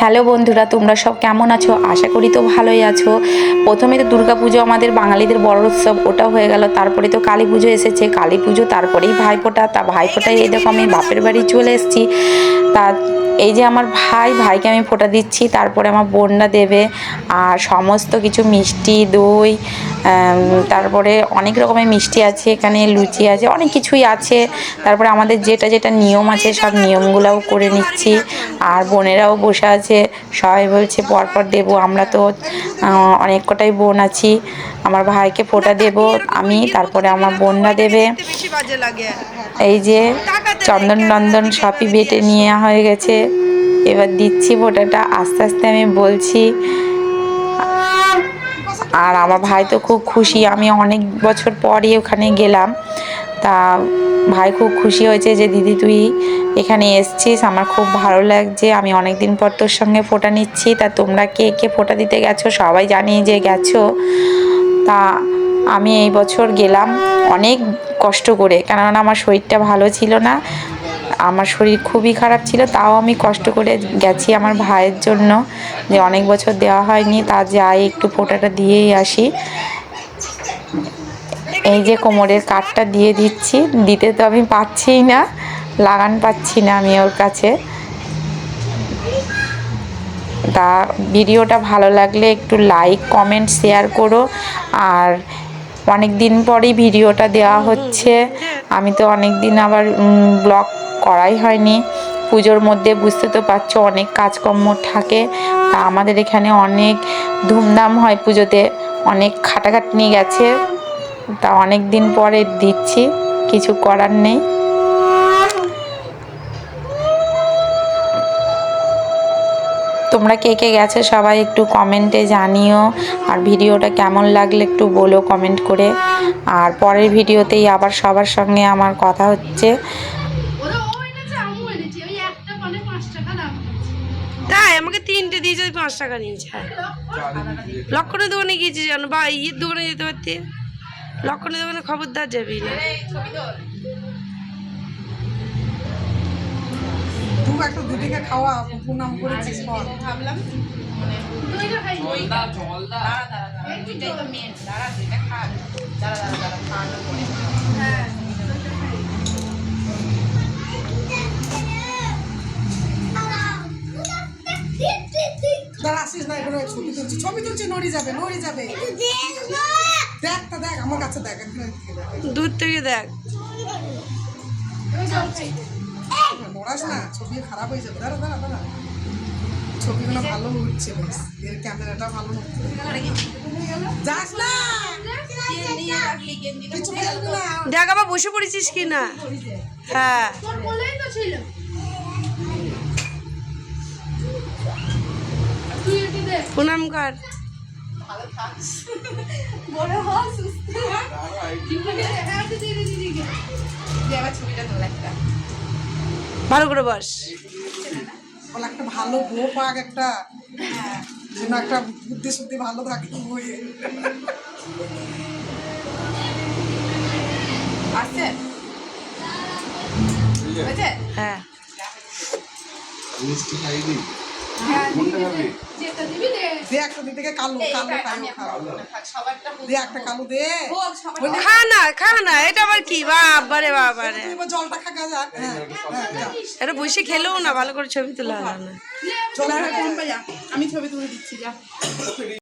Hello বন্ধুরা, তোমরা সব কেমন আছো? আশা করি তো ভালোই আছো। প্রথমে তো দুর্গাপুজো আমাদের বাঙালিদের বড় উৎসব, ওটা হয়ে গেল। তারপরে তো কালী পুজো এসেছে। কালী পুজো, তারপরেই ভাইফোঁটা। তা ভাইফোঁটায় এই দেখো আমি বাপের বাড়ি চলে এসেছি। তা এই যে আমার ভাই, ভাইকে আমি ফোঁটা দিচ্ছি। তারপরে আমার বোনরা দেবে। আর সমস্ত কিছু, মিষ্টি, দই তারপরে অনেক রকমের মিষ্টি আছে এখানে, লুচি আছে, অনেক কিছুই আছে। তারপরে আমাদের যেটা যেটা নিয়ম আছে, সব নিয়মগুলোও করে নিচ্ছি। আর বোনেরাও বসে আছে। সবাই বলছে, পরপর দেবো, আমরা তো অনেক কটাই বোন আছি, আমার ভাইকে ফোঁটা দেব, আমি, তারপরে আমার বোনরা দেবে। এই যে চন্দন নন্দন সবই বেটে নিয়ে হয়ে গেছে। এবার দিচ্ছি ফোঁটাটা, আস্তে আস্তে আমি বলছি, আর আমার ভাই তো খুব খুশি, আমি অনেক বছর পরই ওখানে গেলাম। তা ভাই খুব খুশি হয়েছে যে, দিদি, তুই এখানে এসছিস। আমার খুব ভালো লাগছে। আমি অনেক দিন পর তোর সঙ্গে ফোঁটা নিচ্ছি। তা তোমরা কে কে ফোঁটা দিতে গেছো? সবাই জানি যে গেছো। তা আমি এই বছর গেলাম অনেক কষ্ট করে। কেননা আমার শরীরটা ভালো ছিল না। আমার শরীর খুবই খারাপ ছিল। তাও আমি কষ্ট করে গেছি আমার ভাইয়ের জন্য। যে অনেক বছর দেওয়া হয়নি। তা যাই, একটু ফোঁটাটা দিয়েই আসি। এই যে কোমরের কাঠটা দিয়ে দিচ্ছি, দিতে তো আমি পাচ্ছিই না, লাগান পাচ্ছি না আমি ওর কাছে। তা ভিডিওটা ভালো লাগলে একটু লাইক কমেন্ট শেয়ার করো। আর অনেক দিন পরেই ভিডিওটা দেওয়া হচ্ছে। আমি তো অনেক দিন আবার ব্লগ করাই হয়নি। পুজোর মধ্যে বুঝতে তো পারছ অনেক কাজকর্ম থাকে। তা আমাদের এখানে অনেক ধুমধাম হয় পুজোতে। অনেক খাটাখাটনি গেছে। তা অনেক দিন পরে দিচ্ছি কিছু করার নেই। তোমরা কে কে গেছো সবাই একটু কমেন্টে জানিও আর ভিডিওটা কেমন লাগলে একটু বলো কমেন্ট করে। আর পরের ভিডিওতেই আবার সবার সঙ্গে আমার কথা হচ্ছে। মানে পাঁচ টাকা দাম তাই আমাকে তিনটে দিয়েছে পাঁচ টাকা নিয়েছে। লক্ষণের দোকানে গিয়েছি জানো বা ইয়ের দোকানে যেতে পারতে। লক্ষণের দোকানে খবরদার যাবি। না একটা দুদিকে খাওয়া প্রণাম করেছিস খাই দাঁড়া আসিস না এখানে ছবি তুলছি ছবি তুলছি নড়ি যাবে নড়ি যাবে। দেখ তা দেখ আমার কাছে দেখ। দূর থেকে দেখ। নড়াস না ছবি খারাপ হয়ে যাবে। দাঁড়া দাঁড়া দাঁড়া। ছবিগুলো ভালো উঠছে এর ক্যামেরাটা ভালো যাস না! দেখ আবার বসে পড়েছিস কি না হ্যাঁ তোর বলেই তো ছিল তুই এটি দে প্রণাম কর। ভালো করে বস। বলে একটা ভালো বউ পাক একটা যেন একটা বুদ্ধি শুদ্ধি ভালো থাকে বইয়ে হ্যাঁ। মিষ্টি যেটা দিবি দে দে একটা দিদিকে কালো কালো কালো খাও। দে একটা কালো দে। খা না খা না এটা আবার কি? বাবারে বাবারে। জলটা খা যা হ্যাঁ হ্যাঁ যা। এটা বসে খেলেও না ভালো করে ছবি তোলা না আমি ছবি তুলে দিচ্ছি যা।